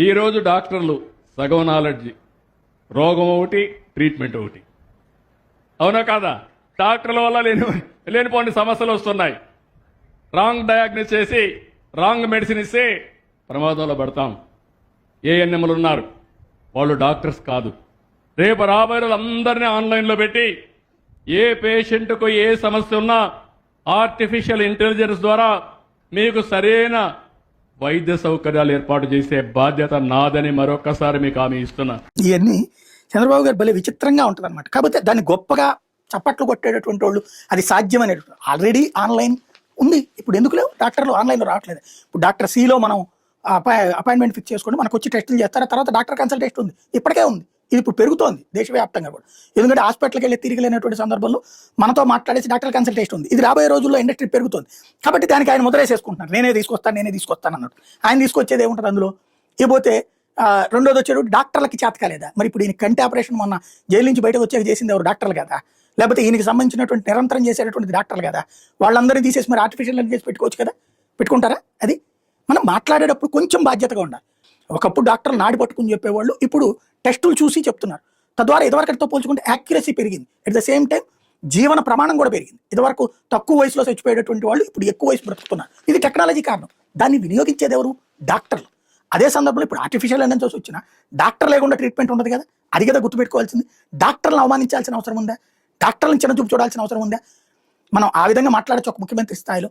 ఈరోజు డాక్టర్లు సగం నాలెడ్జి. రోగం ఒకటి ట్రీట్మెంట్ ఒకటి. అవునా కాదా? డాక్టర్ల వల్ల లేని లేనిపోని సమస్యలు వస్తున్నాయి. రాంగ్ డయాగ్నోస్ చేసి రాంగ్ మెడిసిన్ ఇస్తే ప్రమాదంలో పడతాం. ఏఎన్ఎంలు ఉన్నారు? వాళ్ళు డాక్టర్స్ కాదు. రేపు రాబోయే అందరినీ ఆన్లైన్లో పెట్టి ఏ పేషెంట్కు ఏ సమస్య ఉన్నా ఆర్టిఫిషియల్ ఇంటెలిజెన్స్ ద్వారా మీకు సరైన వైద్య సౌకర్యాలు ఏర్పాటు చేసే బాధ్యత నాదని మరొకసారి మీకు హామీ ఇస్తున్నా. ఇవన్నీ చంద్రబాబు గారు భలే విచిత్రంగా ఉంటుంది అనమాట కాకపోతే దాన్ని గొప్పగా చప్పట్లు కొట్టేటటువంటి వాళ్ళు అది సాధ్యం సాధ్యమనేటువంటి ఆల్రెడీ ఆన్లైన్ ఉంది. ఇప్పుడు ఎందుకు లేవు? డాక్టర్లు ఆన్లైన్లో రావట్లేదు. ఇప్పుడు డాక్టర్ సిలో మనం అపాయింట్మెంట్ ఫిక్స్ చేసుకోండి మనకు వచ్చి టెస్టులు చేస్తారు. తర్వాత డాక్టర్ కన్సల్టేషన్ ఉంది. ఇప్పటికే ఉంది. ఇది ఇప్పుడు పెరుగుతోంది దేశవ్యాప్తంగా కూడా. ఎందుకంటే హాస్పిటల్కి వెళ్ళి తిరిగి లేనటువంటి సందర్భంలో మనతో మాట్లాడేసి డాక్టర్ కన్సల్టేషన్ ఉంది. ఇది రాబోయే రోజుల్లో ఇండస్ట్రీ పెరుగుతుంది. కాబట్టి దానికి ఆయన ముద్రేసేసుకుంటున్నారు నేనే తీసుకొస్తాను నేనే తీసుకొస్తాను అన్నట్టు ఆయన తీసుకొచ్చేది ఏముంటుంది అందులో? ఇకపోతే ఆ, రెండోది వచ్చేది డాక్టర్లకి చేత కాలేదా మరి ఇప్పుడు ఈయన కంటి ఆపరేషన్ మొన్న జైలు నుంచి బయటకు వచ్చాక చేసింది ఎవరు? డాక్టర్లు కదా? లేకపోతే ఈయనకి సంబంధించినటువంటి నిరంతరం చేసేటటువంటి డాక్టర్లు కదా? వాళ్ళందరినీ తీసేసి మరి ఆర్టిఫిషియల్ చేసి పెట్టుకోవచ్చు కదా? పెట్టుకుంటారా? అది? మనం మాట్లాడేటప్పుడు కొంచెం బాధ్యతగా ఉండాలి. ఒకప్పుడు డాక్టర్లు నాడి పట్టుకుని చెప్పేవాళ్ళు ఇప్పుడు టెస్టులు చూసి చెప్తున్నారు. తద్వారా ఇదివరకటితో పోల్చుకుంటే యాక్యురసీ పెరిగింది. అట్ ద సేమ్ టైం జీవన ప్రమాణం కూడా పెరిగింది. ఇదివరకు తక్కువ వయసులో చచ్చిపోయేటటువంటి వాళ్ళు ఇప్పుడు ఎక్కువ వయసు బ్రతుకుతున్నారు. ఇది టెక్నాలజీ కారణం. దాన్ని వినియోగించేది ఎవరు? డాక్టర్లు. అదే సందర్భంలో ఇప్పుడు ఆర్టిఫిషియల్ ఎనర్జీ వచ్చిన డాక్టర్ లేకుండా ట్రీట్మెంట్ ఉండదు కదా? అది కదా గుర్తుపెట్టుకోవాల్సింది. డాక్టర్లను అవమానించాల్సిన అవసరం ఉందా? డాక్టర్లను చిన్న చూపు చూడాల్సిన అవసరం ఉందా? మనం ఆ విధంగా మాట్లాడచ్చు ఒక ముఖ్యమంత్రి స్థాయిలో.